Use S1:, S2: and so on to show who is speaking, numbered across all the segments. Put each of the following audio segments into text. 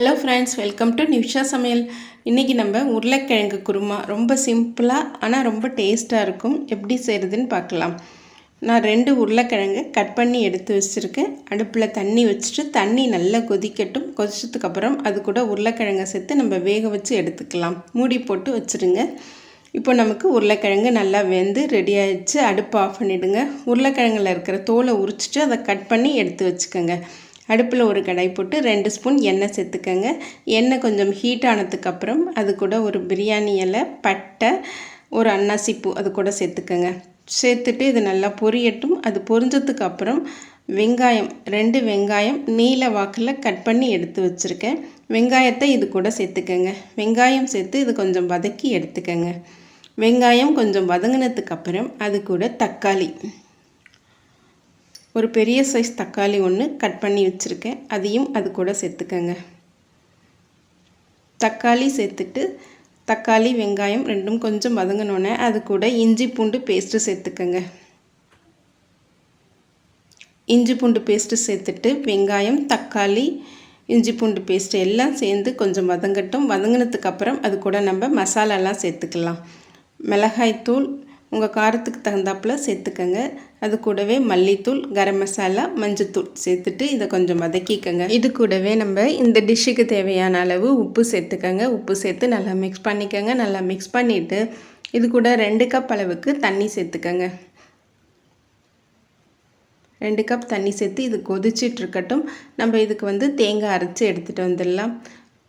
S1: Hello friends welcome to Nisha சமையல் இன்றைக்கி நம்ம உருளைக்கிழங்கு குருமா. ரொம்ப சிம்பிளாக ஆனால் ரொம்ப டேஸ்ட்டாக இருக்கும். எப்படி செய்கிறதுன்னு பார்க்கலாம். நான் ரெண்டு உருளைக்கிழங்கு கட் பண்ணி எடுத்து வச்சுருக்கேன். அடுப்பில் தண்ணி வச்சுட்டு தண்ணி நல்லா கொதிக்கட்டும். கொதிச்சதுக்கப்புறம் அது கூட உருளைக்கிழங்கை சேர்த்து நம்ம வேக வச்சு எடுத்துக்கலாம். மூடி போட்டு வச்சுருங்க. இப்போ நமக்கு உருளைக்கிழங்கு நல்லா வெந்து ரெடி ஆகிடுச்சு அடுப்பு ஆஃப் பண்ணிவிடுங்க உருளைக்கிழங்கில் இருக்கிற தோலை உரிச்சிட்டு அதை கட் பண்ணி எடுத்து வச்சுக்கோங்க. அடுப்பில் ஒரு கடாய் போட்டு ரெண்டு ஸ்பூன் எண்ணெய் சேர்த்துக்கங்க. எண்ணெய் கொஞ்சம் ஹீட் ஆனதுக்கப்புறம் அது கூட ஒரு பிரியாணி இலை பட்டை ஒரு அன்னாசி பூ அது கூட சேர்த்துக்கங்க. சேர்த்துட்டு இது நல்லா பொரியட்டும். அது பொரிஞ்சதுக்கு அப்புறம் வெங்காயம் ரெண்டு வெங்காயம் நீல வாக்கில் கட் பண்ணி எடுத்து வச்சுருக்கேன். வெங்காயத்தை இது கூட சேர்த்துக்கங்க. வெங்காயம் சேர்த்து இது கொஞ்சம் வதக்கி எடுத்துக்கங்க. வெங்காயம் கொஞ்சம் வதங்கினதுக்கப்புறம் அது கூட தக்காளி. ஒரு பெரிய சைஸ் தக்காளி ஒன்று கட் பண்ணி வச்சுருக்கேன். அதையும் அது கூட சேர்த்துக்கங்க. தக்காளி சேர்த்துட்டு தக்காளி வெங்காயம் ரெண்டும் கொஞ்சம் வதங்கினோன்னே அது கூட இஞ்சி பூண்டு பேஸ்ட்டு சேர்த்துக்கங்க. இஞ்சி பூண்டு பேஸ்ட்டு சேர்த்துட்டு வெங்காயம் தக்காளி இஞ்சி பூண்டு பேஸ்ட்டு எல்லாம் சேர்ந்து கொஞ்சம் வதங்கட்டும். வதங்கினதுக்கப்புறம் அது கூட நம்ம மசாலாலாம் சேர்த்துக்கலாம். மிளகாய்த்தூள் உங்கள் காரத்துக்கு தகுந்தாப்பில் சேர்த்துக்கங்க. அது கூடவே மல்லித்தூள் கரம் மசாலா மஞ்சத்தூள் சேர்த்துட்டு இதை கொஞ்சம் வதக்கிக்கோங்க. இது கூடவே நம்ம இந்த டிஷ்ஷுக்கு தேவையான அளவு உப்பு சேர்த்துக்கங்க. உப்பு சேர்த்து நல்லா மிக்ஸ் பண்ணிக்கோங்க. நல்லா மிக்ஸ் பண்ணிவிட்டு இது கூட ரெண்டு கப் அளவுக்கு தண்ணி சேர்த்துக்கங்க. ரெண்டு கப் தண்ணி சேர்த்து இது கொதிச்சிட்டு இருக்கட்டும். நம்ம இதுக்கு வந்து தேங்காய் அரைச்சி எடுத்துகிட்டு வந்துடலாம்.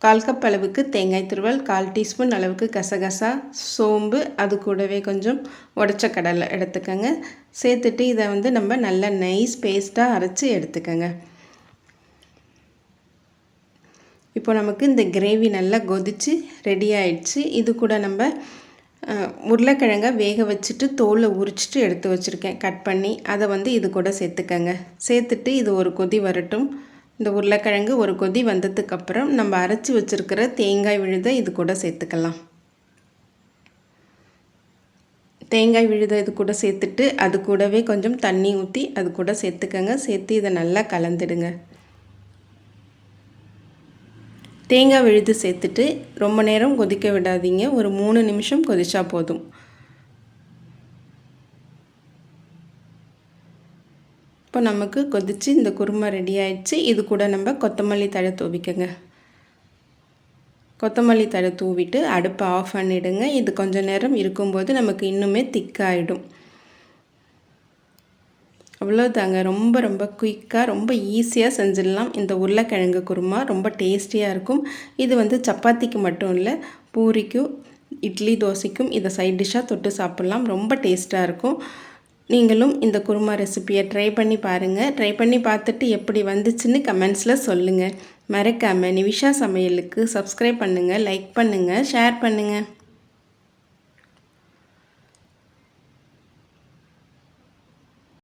S1: கால் கப் அளவுக்கு தேங்காய் துருவல் கால் டீஸ்பூன் அளவுக்கு கசகசா சோம்பு அது கூடவே கொஞ்சம் உடச்ச கடலை எடுத்துக்கோங்க. சேர்த்துட்டு இதை வந்து நம்ம நல்லா நைஸ் பேஸ்ட்டாக அரைச்சி எடுத்துக்கோங்க. இப்போ நமக்கு இந்த கிரேவி நல்லா கொதித்து ரெடி ஆயிடுச்சு. இது கூட நம்ம உருளைக்கிழங்கை வேக வச்சுட்டு தோலை உரிச்சிட்டு எடுத்து வச்சுருக்கேன். கட் பண்ணி அதை வந்து இது கூட சேர்த்துக்கங்க. சேர்த்துட்டு இது ஒரு கொதி வரட்டும். இந்த உருளைக்கிழங்கு ஒரு கொதி வந்ததுக்கப்புறம் நம்ம அரைச்சி வச்சுருக்கிற தேங்காய் விழுதை இது கூட சேர்த்துக்கலாம். தேங்காய் விழுதை இது கூட சேர்த்துட்டு அது கூடவே கொஞ்சம் தண்ணி ஊற்றி அது கூட சேர்த்துக்கங்க. சேர்த்து இதை நல்லா கலந்துடுங்க. தேங்காய் விழுது சேர்த்துட்டு ரொம்ப நேரம் கொதிக்க விடாதீங்க. ஒரு மூணு நிமிஷம் கொதிச்சா போதும். இப்போ நமக்கு கொதித்து இந்த குருமா ரெடி ஆயிடுச்சு. இது கூட நம்ம கொத்தமல்லி தழை தூவிக்கங்க. கொத்தமல்லி தழை தூவிட்டு அடுப்பை ஆஃப் பண்ணிவிடுங்க இது கொஞ்சம் நேரம் இருக்கும்போது நமக்கு இன்னுமே திக்காயிடும் அவ்வளோதாங்க ரொம்ப ரொம்ப குயிக்காக ரொம்ப ஈஸியாக செஞ்சிடலாம். இந்த உருளைக்கிழங்கு குருமா ரொம்ப டேஸ்டியாக இருக்கும். இது வந்து சப்பாத்திக்கு மட்டும் இல்லை பூரிக்கும் இட்லி தோசைக்கும் இதை சைட் டிஷ்ஷாக தொட்டு சாப்பிட்லாம். ரொம்ப டேஸ்ட்டாக இருக்கும். நீங்களும் இந்த குருமா ரெசிப்பியை ட்ரை பண்ணி பாருங்கள் ட்ரை பண்ணி பார்த்துட்டு எப்படி வந்துச்சுன்னு கமெண்ட்ஸில் சொல்லுங்கள் மறக்காமல் நிவிஷா சமையலுக்கு சப்ஸ்கிரைப் பண்ணுங்கள் லைக் பண்ணுங்கள் ஷேர் பண்ணுங்கள்